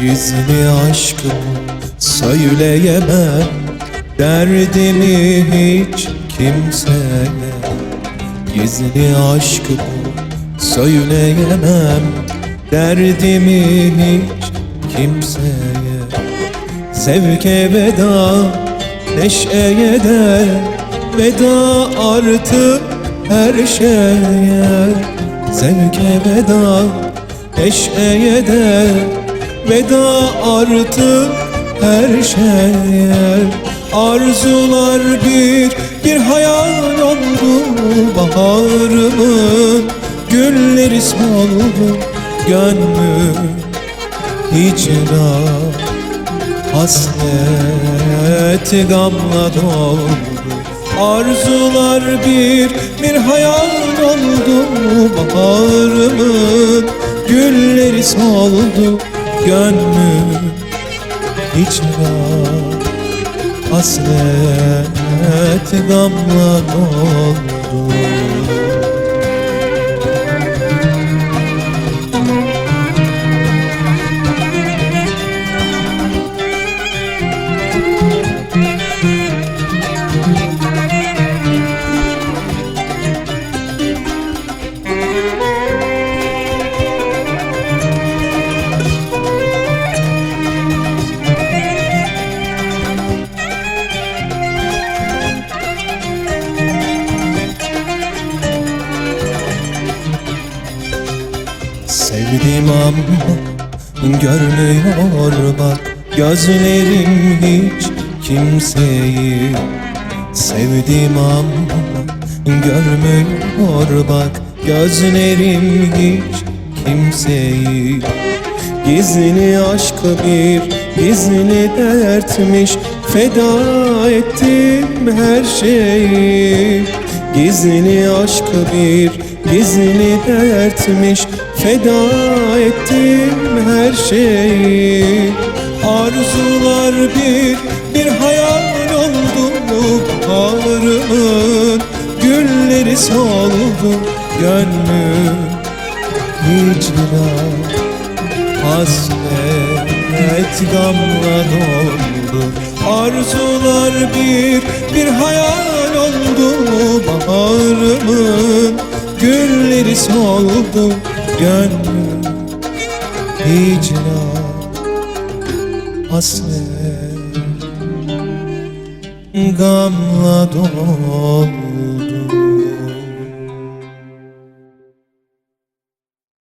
Gizli aşkımı söyleyemem. Derdimi hiç kimseye Gizli aşkımı söyleyemem. Derdimi hiç kimseye Sevke veda, neşeye de Veda artık her şeye. Zevke veda, neşeye de Veda artık her şeye. Arzular bir, bir hayal oldu Baharımın gülleri soldu Gönlüm hicran Hasret gamla doldu. Arzular bir bir hayal oldu Baharımın gülleri soldu Gönlüm hicran Hasret gamla doldu Sevdim ama görmüyor bak Gözlerim hiç kimseyi Sevdim ama görmüyor bak Gözlerim hiç kimseyi Gizli aşkı bir gizli dertmiş Feda ettim her şeyi. Gizli aşkı bir gizli dertmiş Feda ettim her şeyi. Arzular bir bir hayal oldu Baharımın gülleri soldu Gönlüm. Hicran Hasret gamla doldu. Arzular bir bir hayal oldu Baharımın gülleri soldu Gönlüm hicran Hasret gamla doldu